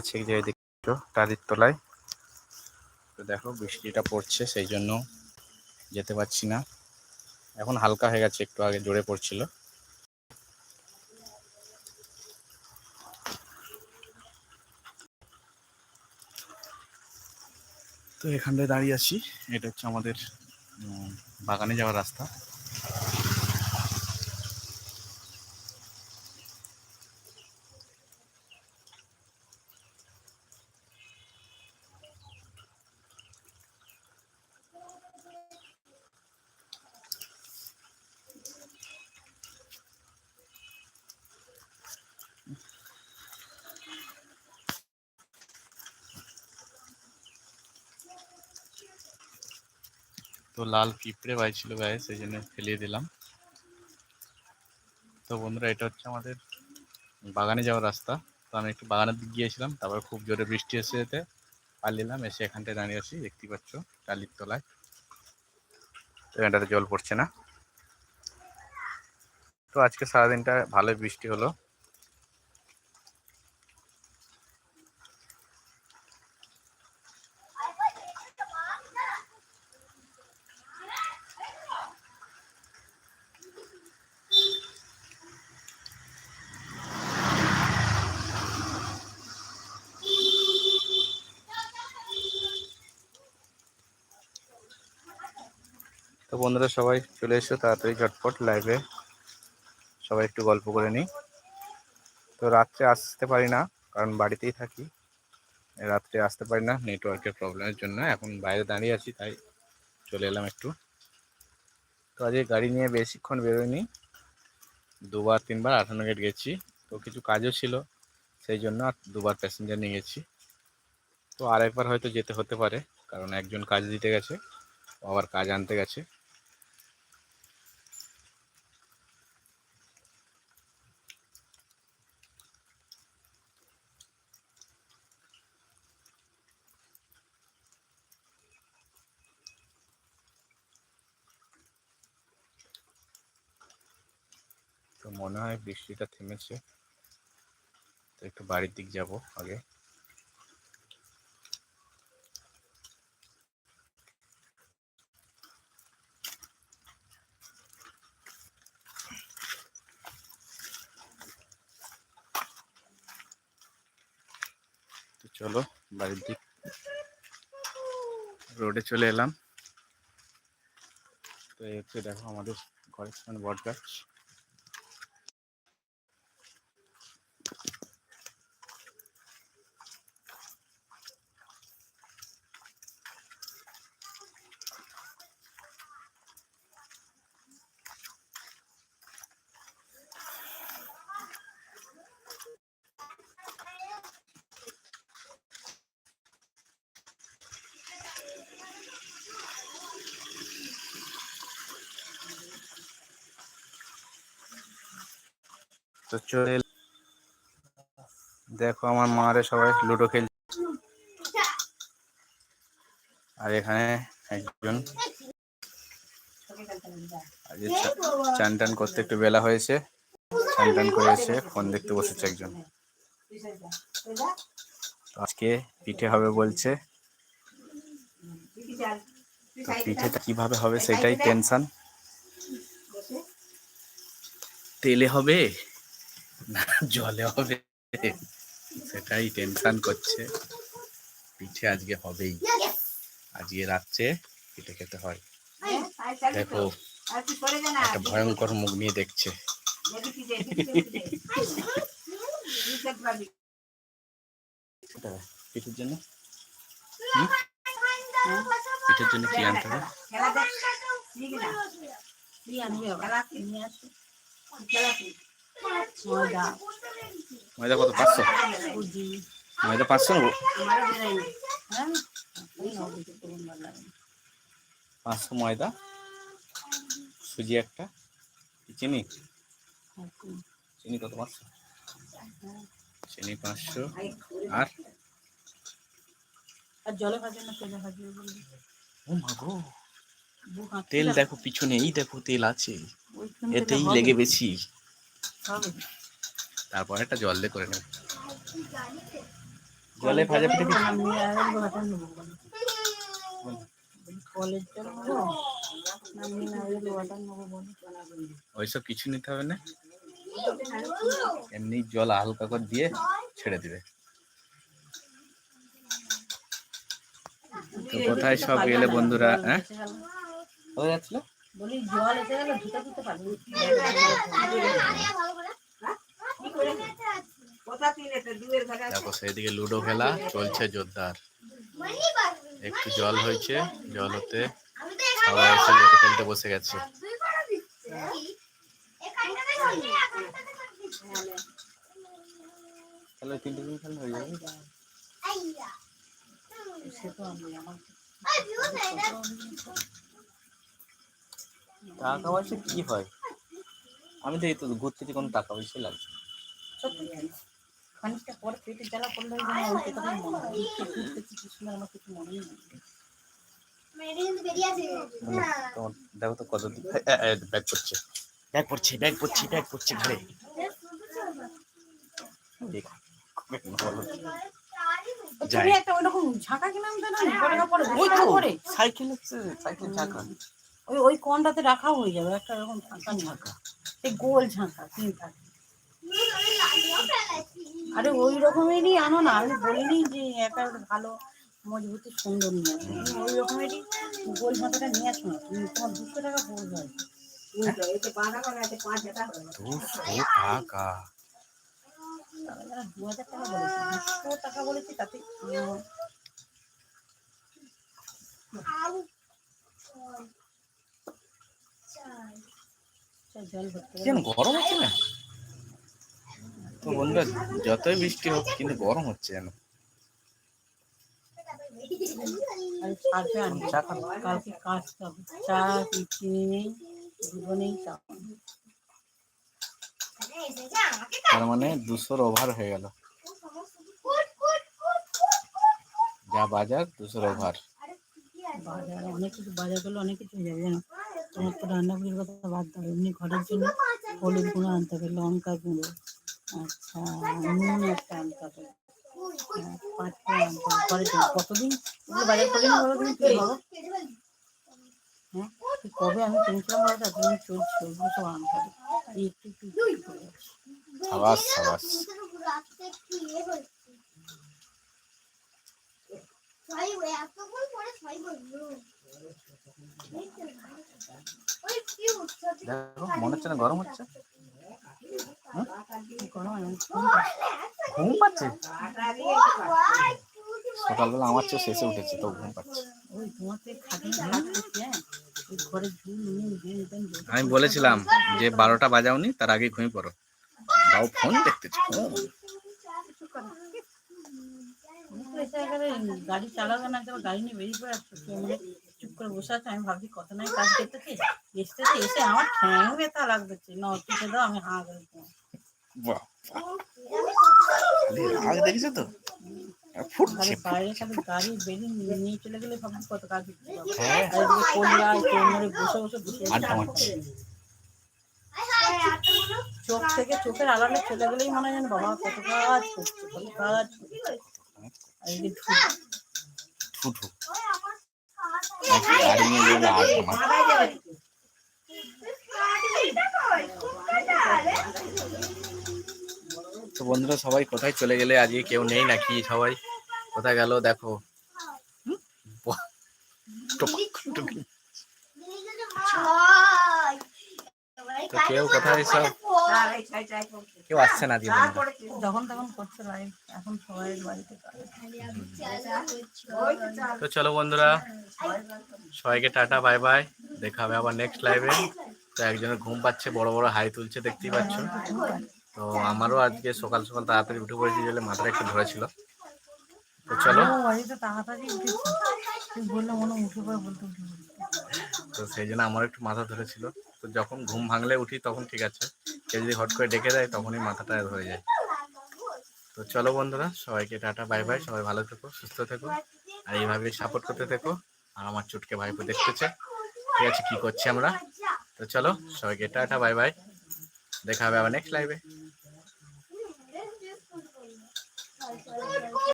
আছে যে এদিকে টালির তলায়। তো দেখো, বৃষ্টিটা পড়ছে, সেই জন্য যেতে পারছি না। এখন হালকা হয়ে গেছে, একটু আগে জোরে পড়ছিল। তো এখানটায় দাঁড়িয়ে আছি। এটা হচ্ছে আমাদের বাগানে যাওয়ার রাস্তা। তো লাল পিঁপড়ে বাইছিল গায়ে সেই জন্য ফেলিয়ে দিলাম। তো বন্ধুরা, এটা হচ্ছে আমাদের বাগানে যাওয়ার রাস্তা। তো আমি একটু বাগানের দিক গিয়েছিলাম, তারপর খুব জোরে বৃষ্টি এসে যেতে পারলিলাম এসে এখানটায় দাঁড়িয়ে আছি, দেখতে পাচ্ছ টালির তলায়। তো এখানটাতে জল পড়ছে না। তো আজকে সারাদিনটা ভালোই বৃষ্টি হলো। তো বন্ধুরা সবাই চলে এসো তাড়াতাড়ি ঝটপট লাইভে সবাই একটু গল্প করে নিই। তো রাত্রে আসতে পারি না, কারণ বাড়িতেই থাকি। রাত্রে আসতে পারি না নেটওয়ার্কের প্রবলেমের জন্য। এখন বাইরে দাঁড়িয়ে আছি, তাই চলে এলাম একটু। তো আজকে গাড়ি নিয়ে বেশিক্ষণ বেরোয়নি দুবার, তিনবার আঠান্ন গেট গেছি। তো কিছু কাজও ছিল, সেই জন্য আর দুবার প্যাসেঞ্জার নিয়ে গেছি। তো আরেকবার হয়তো যেতে হতে পারে, কারণ একজন কাজ দিতে গেছে আবার কাজ আনতে গেছে। মনে হয় বৃষ্টিটা থেমেছে। তো একটু বাড়ির দিক যাব আগে। তো চলো বাড়ির দিক। রোডে চলে এলাম। তো এই হচ্ছে দেখো আমাদের ঘরের সামনে বট গাছ। তো চলে দেখো আমার মারে সবাই লুডো খেলছে। আর এখানে একজন চান টান করতে একটু বেলা হয়েছে। চান টান করে এসে ফোন দেখতে বসেছে একজন। আজকে পিঠে হবে বলছে। পিঠেটা কীভাবে হবে সেটাই টেনশন। তেলে হবে? না জলে হবে সেটাই টেনশন করছে পিঠে আজকে হবেই আজকে রাত্রে পিঠে খেতে হয় দেখো একটা ভয়ঙ্কর মুখ নিয়ে দেখছে পিঠের জন্য পিঠের জন্য কি আনতে হবে ময়দা। কত? পাঁচশো। ময়দা পাঁচশো নেব? পাঁচশো ময়দা। সুজি একটা। চিনি? চিনি কত? পাঁচশো। চিনি পাঁচশো। আর? তেলে দেখো পিছনে এই দেখো তেল আছে। এতেই লেগে বেশি। তারপর একটা জল দিয়ে করে নেব। জলে ভাজা পিঠে ওইসব কিছু নিতে হবে না। এমনি জল হালকা করে দিয়ে ছেড়ে দিবে। তো কোথায় সব গেলে বন্ধুরা হ্যাঁ? কোথায় যাচ্ছিল? বলি জল এসে গেলে ধুতে ধুতে পারবি। দেখো সেদিকে লুডো খেলা চলছে জোরদার। একটু জল হয়েছে জল হতে সবাই এসে লুডো খেলতে বসে গেছে। তাহলে তিনটে দিন খেলা হয়ে যাবে। সে তো আমি আমার টাকা পয়সা কি হয়? আমি তো এই তো ঘুরতে কোনো টাকা পয়সা লাগছে না। সত্যি খানিকটা পরে পেটে জ্বালা দেখো তো কত ব্যাগ করছে ব্যাগ পড়ছে ব্যাগ পড়ছে ব্যাগ পড়ছে ঘরে ঝাঁকা সাইকেল হচ্ছে সাইকেল চাকা ওই ওই কোনটাতে রাখা হয়ে যাবে একটা এরকম ঝাঁকা ঝাঁকা এই গোল ঝাঁকা তিন থাকে আরে ওই রকমেরই আনো না আমি বলিনি যে একটা ভালো মজবুতি সুন্দর নিয়ে আসো। ওই রকমেরই গোল ঝাঁকাটা নিয়ে আসো না তুমি তোমার দুশো টাকা পড়বে। দুশো টাকা? দু হাজার টাকা বলেছে দুশো টাকা বলেছে তাতে উম, চল, জল ভরতে কেন গরম হচ্ছে না? তো বন্ধুরা যতই বৃষ্টি হোক কিন্তু গরম হচ্ছে যেন। কালকে চা চিনি নেই চা তার মানে দুশোর ওভার হয়ে গেল। যা বাজার দুশোর ওভার। বাজার অনেক কিছু বাজার করলে অনেক কিছু হয়ে যাবে জানো? তোমার তো রান্নাগুলির কথা বাদ দাও এমনি ঘরের জন্য হলুদ গুঁড়ো আনতে হবে লঙ্কা গুঁড়ো আচ্ছা নুন একটা আনতে হবে হ্যাঁ, পাঁচটা আনতে হবে কতদিন? হ্যাঁ কবে আমি কিনেছিলাম বলো তো আনতে হবে। দেখো মনে হচ্ছে না গরম হচ্ছে। ঘুম পাচ্ছে? সকালবেলা আমার চেয়ে শেষে উঠেছে তো ঘুম পাচ্ছে। আমি বলেছিলাম যে বারোটা বাজাওনি তার আগে ঘুমিয়ে পড়ো। বাবু ফোন দেখতেছি ফোন। এসে একেবারে গাড়ি চালাবে না একেবারে গাড়ি নিয়ে বেরিয়ে পড়ে চুপ করে বসে আছে আমি ভাবছি কত নাই কাজ করতেছি। এসতেছে এসে আমার ঠ্যাং ব্যথা লাগতেছে। না দাও আমি হাঁ করে ঘুমাই। বাহ, বাহ। আগে দেখেছ তো? ফুটছে বাইরে খালি গাড়ি বেরিয়ে নিয়ে চলে গেলে ভাবছি কত কাজ হ্যাঁ। বসে বসে বসে চোখ থেকে চোখের আড়ালে চলে গেলেই মনে হয় যেন বাবা কত কাজ করছে কত কাজ করছে। ঠুঠু তো বন্ধুরা সবাই কোথায় চলে গেলে? আজকে কেউ নেই নাকি সবাই? কোথায় গেল? দেখো। টুক। তো কেউ কোথায় সব কেউ আসছে না দিয়ে যখন তখন করছে লাইভ এখন সবাই বাড়িতে তো চলো বন্ধুরা সবাইকে টাটা বাই বাই। দেখা হবে আবার নেক্সট লাইভে তো একজনের ঘুম পাচ্ছে বড় বড় হাই তুলছে দেখতেই পাচ্ছ। তো আমারও আজকে সকাল সকাল তাড়াতাড়ি উঠে পড়েছি বলে মাথাটা একটু ধরেছিল। তো চলো। মনে হয়। তো সেই জন্য আমার একটু মাথা ধরেছিল। তো যখন ঘুম ভাঙলে উঠি তখন ঠিক আছে। কেউ যদি হট করে ডেকে দেয় তখনই মাথাটা হয়ে যায়। তো চলো বন্ধুরা, সবাইকে টাটা, বাই বাই, সবাই ভালো থেকো, সুস্থ থেকো, আর এইভাবে সাপোর্ট করতে থেকো, আর আমার চুটকে ভাইপো দেখতেছে। ঠিক আছে, কি করছি আমরা? তো চলো, সবাইকে টাটা, বাই বাই, দেখা হবে আবার নেক্সট লাইভে